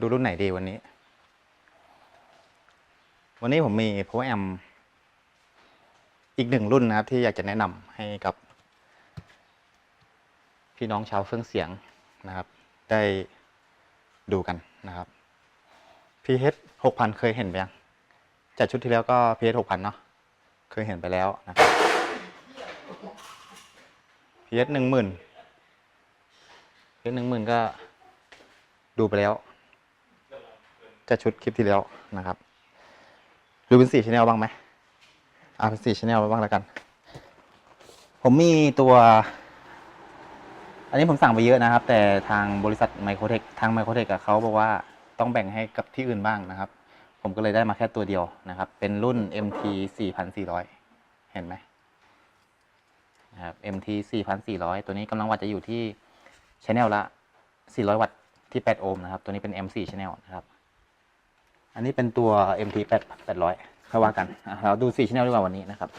ดูรุ่นไหนดีวันนี้ วันนี้ผมมี Power Amp อีกหนึ่งรุ่นนะครับ ที่อยากจะแนะนำให้กับ พี่น้องชาวเครื่องเสียงนะครับ ได้ดูกันนะครับ PH 6,000 เคยเห็นไปยังจากชุดที่แล้วก็ PH 6,000 เนาะเคยเห็นไปแล้วนะครับ PH 10,000 PH 10,000 ก็ดูไปแล้ว จะชุดคลิปที่แล้วนะครับดูเป็นสี่ชแนลบ้างไหมอ่าเป็นสี่ชแนลบ้างแล้วกัน ผมมีตัว อันนี้ผมสั่งไปเยอะนะครับ แต่ทางบริษัทไมโครเทคทางไมโครเทคเขาบอกว่าต้องแบ่งให้กับที่อื่นบ้างนะครับ ผมก็เลยได้มาแค่ตัวเดียวนะครับ เป็นรุ่น MT 4400 เห็นไหมนะครับ MT 4400 ตัวนี้กำลังวัตต์จะอยู่ที่ชแนลละ 400 วัตต์ที่ 8 โอห์มนะครับ ตัวนี้เป็น M4 channel นะครับ อันนี้เป็นตัว MT 8 800ค่อยว่ากันเราดู4 channel ดีกว่าวันนี้นะครับ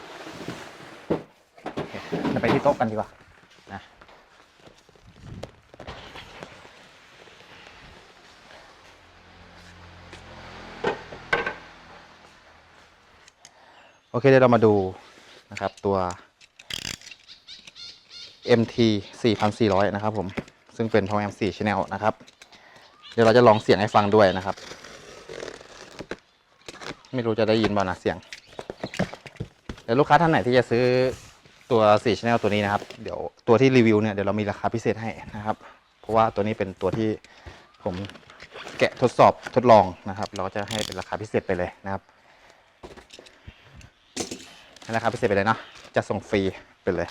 จะไปที่โต๊ะกันดีกว่านะโอเคเดี๋ยวเรามาดูนะครับตัว MT 4400 นะครับผม ซึ่งเป็น Power Amp 4 Channel นะครับ เดี๋ยวเราจะลองเสียงให้ฟังด้วยนะครับ ไม่รู้จะได้ยินบ้างนะเสียงเดี๋ยวลูกค้าท่านไหนที่จะซื้อตัว4 Channel ตัวนี้นะครับ เดี๋ยวตัวที่รีวิวเนี่ยเดี๋ยวเรามีราคาพิเศษให้นะครับ เพราะว่าตัวนี้เป็นตัวที่ผมแกะทดสอบทดลองนะครับ เราก็จะให้เป็นราคาพิเศษไปเลยนะครับให้ราคาพิเศษไปเลยเนาะจะส่งฟรีไปเลย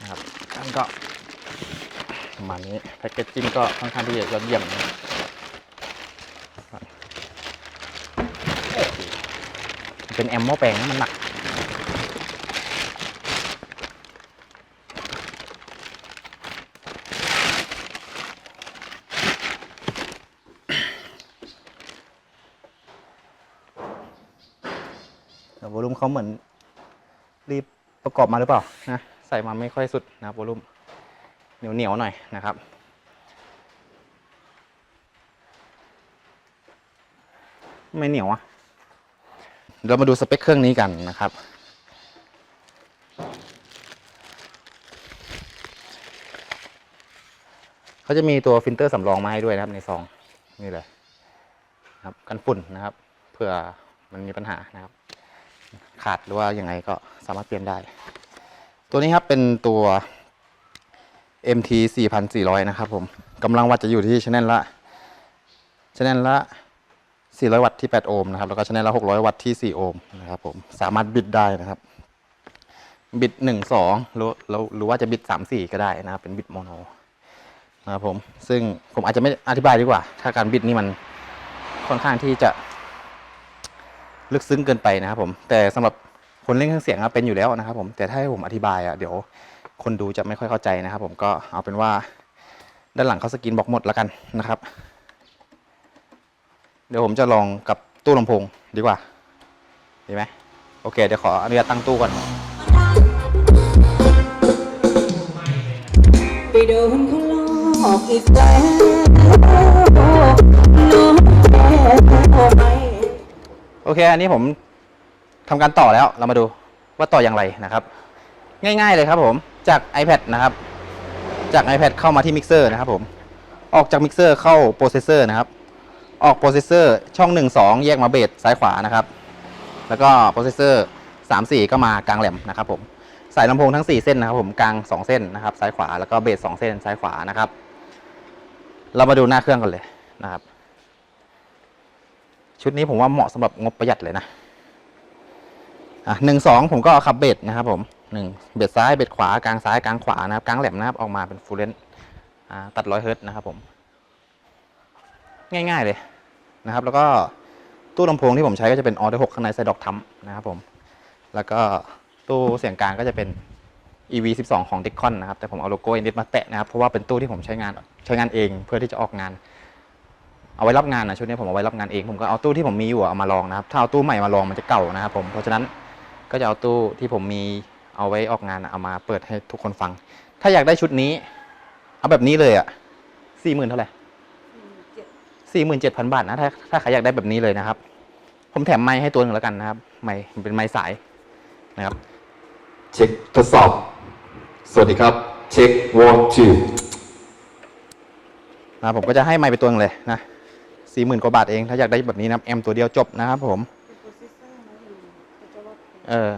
นะครับอันก็ประมาณนี้แพคเกจจิ้งก็ค่อนข้างที่จะยอดเยี่ยมนะ เป็นแอมโมแปลงนะมันหนักแต่วอลุ่มเขาเหมือน รีบประกอบมาหรือเปล่านะ ใส่มาไม่ค่อยสุดนะครับวอลุ่มเหนียวเหนียวๆหน่อยนะครับไม่เหนียวอะ เรามาดูสเปคเครื่องนี้กันนะครับ เขาจะมีตัวฟิลเตอร์สำรองมาให้ด้วยนะครับในซองนี่เลยครับกันฝุ่นนะครับ เผื่อมันมีปัญหานะครับ ขาดหรือว่ายังไงก็สามารถเปลี่ยนได้ ตัวนี้ครับเป็นตัว MT 4400 นะครับผมกำลังวัตต์จะอยู่ที่ชแนลละชแนลละ 400 วัตต์ที่ 8 โอห์มนะครับ แล้วก็ชแนลละ600 วัตต์ที่ 4 โอห์มนะครับผม สามารถบิดได้นะครับ บิด 1 2หรือหรือหรือว่าจะบิด 3 4 ก็ได้นะครับเป็นบิดโมโนนะครับผม ซึ่งผมอาจจะไม่อธิบายดีกว่า ถ้าการบิดนี่มันค่อนข้างที่จะลึกซึ้งเกินไปนะครับผม แต่สำหรับคนเล่นเครื่องเสียงเป็นอยู่แล้วนะครับ ผม แต่ถ้าให้ผมอธิบายอะเดี๋ยวคนดูจะไม่ค่อยเข้าใจนะครับ ผมก็เอาเป็นว่าด้านหลังเขาสกรีนบอกหมดแล้วกันนะครับ เดี๋ยวผมจะลองกับตู้ลำโพงดีกว่า ดีไหมโอเค เดี๋ยวขออนุญาตตั้งตู้ก่อนไปโดนเขาลอกอีกแล้วน้องแก้วไหมโอเค อันนี้ผมทำการต่อแล้ว เรามาดูว่าต่ออย่างไรนะครับ ง่ายๆเลยครับผมจาก iPad นะครับ จาก iPad เข้ามาที่มิกเซอร์นะครับผม ออกจากมิกเซอร์เข้าโปรเซสเซอร์นะครับ ออกโปรเซสเซอร์ช่อง 1 2 แยกมาเบสซ้ายขวานะครับ แล้วก็โปรเซสเซอร์3 4 ก็มากลางแหลมนะครับผมสายลำโพงทั้ง 4 เส้นนะครับผมกลาง 2 เส้นนะครับซ้ายขวาแล้วก็เบส2เส้นซ้ายขวานะครับ เรามาดูหน้าเครื่องกันเลยนะครับ ชุดนี้ผมว่าเหมาะสำหรับงบประหยัดเลยนะอะหนึ่งสองผมก็ขับเบสนะครับผมหนึ่งเบสซ้ายเบสขวากลางซ้ายกลางขวานะครับกลางแหลมนะครับออกมาเป็นฟูลเลนอ่าตัดร้อยเฮิร์ตนะครับผม ง่ายๆเลยนะครับ แล้วก็ตู้ลำโพงที่ผมใช้ก็จะเป็นออเดอร์หกข้างในใส่ดอกทัมนะครับผม แล้วก็ตู้เสียงกลางก็จะเป็น EV 12 ของ d e c o n นะครับ แต่ผมเอาโลโก้อินดิสมาแตะนะครับ เพราะว่าเป็นตู้ที่ผมใช้งานใช้งานเองเพื่อที่จะออกงาน เอาไว้รับงานนะชุดนี้ผมเอาไว้รับงานเอง ผมก็เอาตู้ที่ผมมีอยู่เอามาลองนะครับ ถ้าเอาตู้ใหม่มาลองมันจะเก่านะครับผมเพราะฉะนั้นก็จะเอาตู้ที่ผมมีเอาไว้ออกงานเอามาเปิดให้ทุกคนฟัง ถ้าอยากได้ชุดนี้ เอาแบบนี้เลยอะสี่หมื่นเท่าไหร่ สี่หมื่นเจ็ดพันบาทนะถ้าถ้าใครอยากได้แบบนี้เลยนะครับ ผมแถมไม้ให้ตัวหนึ่งแล้วกันนะครับ ไม้มันเป็นไม้สายนะครับ เช็คทดสอบ สวัสดีครับ เช็ค one two นะครับผมก็จะให้ไม้ไปตัวหนึงเลยนะสี่หมื่นกว่าบาทเอง ถ้าอยากได้แบบนี้นะครับแอมตัวเดียวจบนะครับผม เออ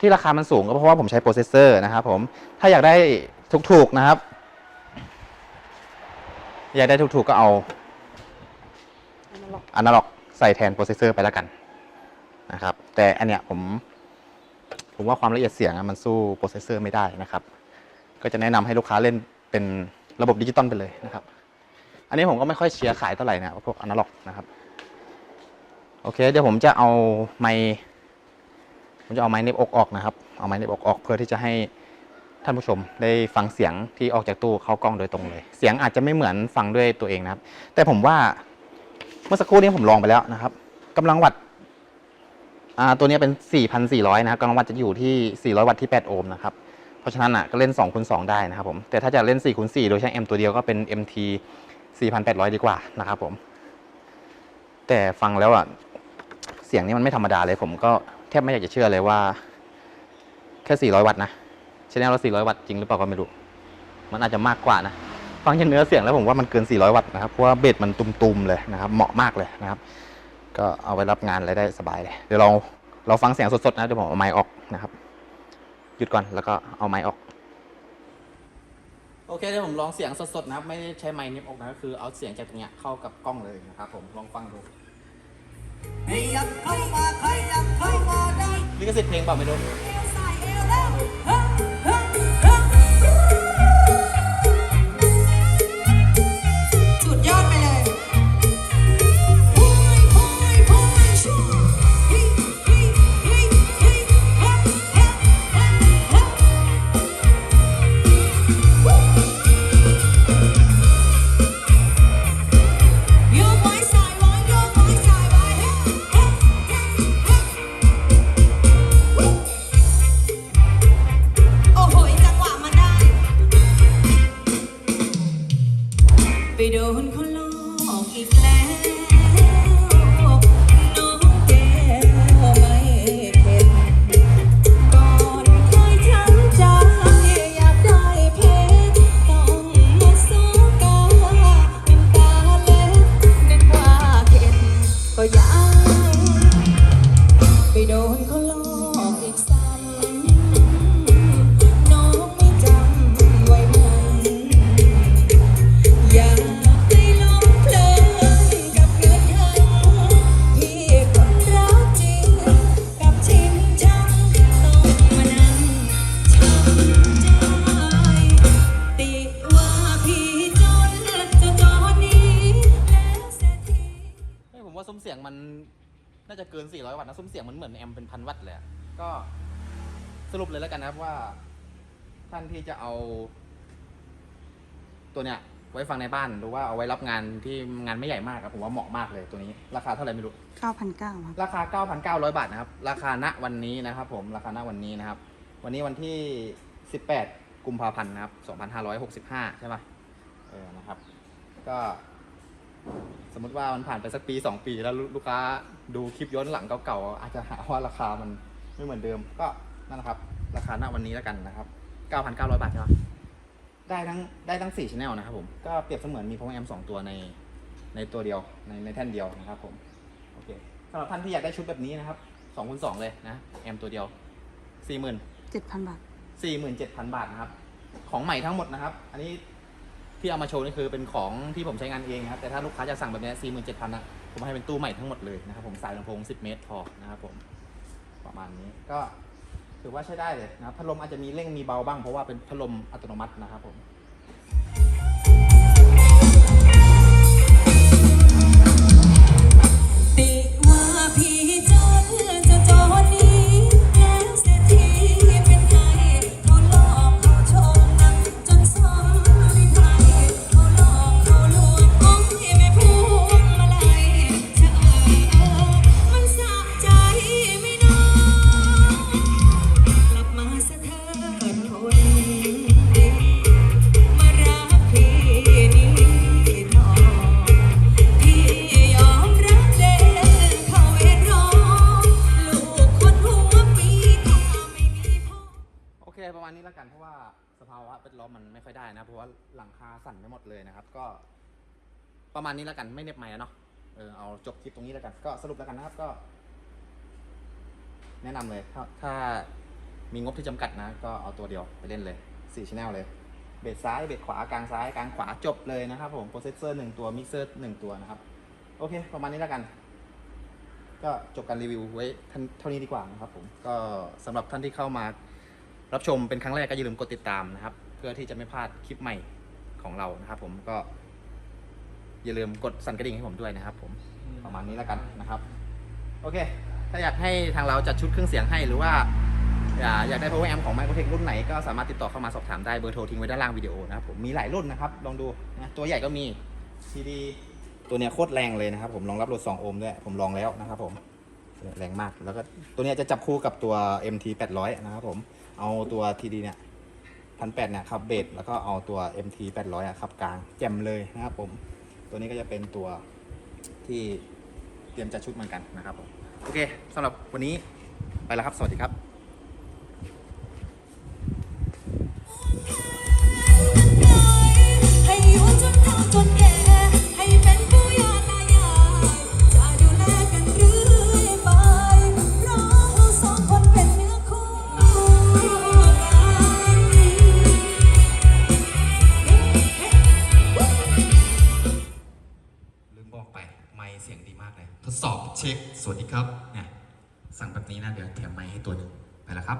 ที่ราคามันสูงก็เพราะว่าผมใช้โปรเซสเซอร์นะครับผม ถ้าอยากได้ถูกๆนะครับ อยากได้ถูกๆก็เอา อนาล็อกใส่แทนโปรเซสเซอร์ไปแล้วกันนะครับ แต่อันเนี้ยผม ผมว่าความละเอียดเสียงมันสู้โปรเซสเซอร์ไม่ได้นะครับ ก็จะแนะนำให้ลูกค้าเล่นเป็นระบบดิจิตอลไปเลยนะครับ อันนี้ผมก็ไม่ค่อยเชียร์ขายเท่าไหร่นะพวกอนาล็อกนะครับ โอเค เดี๋ยวผมจะเอาไมค์ผมจะเอาไม้เน็บอกออกนะครับ เอาไม้เน็บอกออกเพื่อที่จะให้ท่านผู้ชมได้ฟังเสียงที่ออกจากตู้เข้ากล้องโดยตรงเลย เสียงอาจจะไม่เหมือนฟังด้วยตัวเองนะครับ แต่ผมว่า เมื่อสักครู่นี้ผมลองไปแล้วนะครับกำลังวัตต์อาตัวนี้เป็น 4,400 นะครับกำลังวัตต์จะอยู่ที่ 400 วัตต์ที่ 8 โอห์มนะครับ เพราะฉะนั้นอะก็เล่น2คูณ2ได้นะครับผม แต่ถ้าจะเล่น4คูณ4โดยใช้ M ตัวเดียวก็เป็น MT 4,800 ดีกว่านะครับผม แต่ฟังแล้วอะเสียงนี้มันไม่ธรรมดาเลยผมก็แทบไม่อยากจะเชื่อเลยว่าแค่ 400 วัตต์นะชแนลละ400 วัตต์จริงหรือเปล่าก็ไม่รู้ มันอาจจะมากกว่านะ ฟังจากเนื้อเสียงแล้วผมว่ามันเกิน 400 วัตต์นะครับ เพราะว่าเบสมันตุมๆเลยนะครับ เหมาะมากเลยนะครับ ก็เอาไว้รับงานอะไรได้สบายเลย เดี๋ยวเราเราฟังเสียงสดๆนะ เดี๋ยวผมเอาไมค์ออกนะครับ หยุดก่อนแล้วก็เอาไมค์ออก โอเคเดี๋ยวผมลองเสียงสดๆนะครับ ไม่ได้ใช้ไมค์นิบออกนะก็คือเอาเสียงจากตรงเนี้ยเข้ากับกล้องเลยนะครับผมลองฟังดูขยับเข้ามาขยับเข้ามาได้ลิขสิทธิ์เพลงเปล่าไม่รู้ 400 วัตต์นะซุ้มเสียงมันเหมือนแอมเป็นพันวัตต์เลยอะก็สรุปเลยแล้วกันนะครับว่า ท่านที่จะเอา ตัวเนี้ยไว้ฟังในบ้านหรือว่าเอาไว้รับงานที่งานไม่ใหญ่มากครับผมว่าเหมาะมากเลยตัวนี้ ราคาเท่าไหร่ไม่รู้ 9,900ครับราคา 9,900 บาทนะครับ ราคาณวันนี้นะครับ ผมราคาณวันนี้นะครับ วันนี้วันที่ 18 กุมภาพันธ์นะครับ 2565 ใช่ปะเออนะครับ ก็ สมมติว่ามันผ่านไปสักปี 2 ปี แล้วลูลูกค้าดูคลิปย้อนหลังเก่าๆอาจจะหาว่าราคามันไม่เหมือนเดิม ก็นั่นแหละครับ ราคาณวันนี้แล้วกันนะครับ 9,900 บาทใช่ปะได้ทั้งได้ทั้ง4 channel นะครับผม ก็เปรียบเสมือนมี power amp 2ตัวในในตัวเดียวในในแท่นเดียวนะครับผมโอเคสำหรับท่านที่อยากได้ชุดแบบนี้นะครับสองคูณสองเลยนะแอมตัวเดียวสี่หมื่น7,000บาทสี่หมื่นเจ็ดพันบาทนะครับ ของใหม่ทั้งหมดนะครับ อันนี้ ที่เอามาโชว์นี่คือเป็นของที่ผมใช้งานเองนะครับ แต่ถ้าลูกค้าจะสั่งแบบนี้สี่หมื่นเจ็ดพันนะผมให้เป็นตู้ใหม่ทั้งหมดเลยนะครับผมสายลำโพงสิบเมตรพอนะครับผมประมาณนี้ก็ถือว่าใช้ได้เลยนะครับพัดลมอาจจะมีเร่งมีเบาบ้างเพราะว่าเป็นพัดลมอัตโนมัตินะครับผม ประมาณนี้แล้วกันไม่เน็บไม้แล้วเนาะเออเอาจบคลิปตรงนี้แล้วกัน ก็สรุปแล้วกันนะครับก็ แนะนำเลยถ้าถ้ามีงบที่จำกัดนะ ก็เอาตัวเดียวไปเล่นเลย4ชแนลเลย เบสซ้ายเบสขวากลางซ้ายกลางขวาจบเลยนะครับผมโปรเซสเซอร์หนึ่งตัวมิกเซอร์หนึ่งตัวนะครับโอเค ประมาณนี้แล้วกัน ก็จบการรีวิวไว้เท่านี้ดีกว่านะครับผมก็สำหรับท่านที่เข้ามารับชมเป็นครั้งแรกก็อย่าลืมกดติดตามนะครับ เพื่อที่จะไม่พลาดคลิปใหม่ของเรานะครับผมก็ อย่าลืมกดสั่นกระดิ่งให้ผมด้วยนะครับ ผมประมาณนี้แล้วกันนะครับ โอเค ถ้าอยากให้ทางเราจัดชุดเครื่องเสียงให้หรือว่าอ่าอยากได้ power amp ของ Microtech รุ่นไหนก็สามารถติดต่อเข้ามาสอบถามได้เบอร์โทรทิ้งไว้ด้านล่างวิดีโอนะครับผมมีหลายรุ่นนะครับ ลองดูนะตัวใหญ่ก็มี CD ตัวเนี้ยโคตรแรงเลยนะครับผมรองรับโหลด2โอห์มด้วยผมลองแล้วนะครับผมแรงมากแล้วก็ตัวเนี้ยจะจับคู่กับตัว MT 800นะครับผมเอาตัว TD เนี่ยพันแปดเนี่ยขับเบสแล้วก็เอาตัว MT 800อะขับกลางแจ่มเลยนะครับผม ตัวนี้ก็จะเป็นตัวที่เตรียมจะชุดเหมือนกันนะครับผมโอเคสำหรับวันนี้ไปแล้วครับ สวัสดีครับากเลย ทดสอบเช็ค สวัสดีครับเนี่ยสั่งแบบนี้นะเดี๋ยวแถมไม้ให้ตัวหนึ่งไปแล้วครับ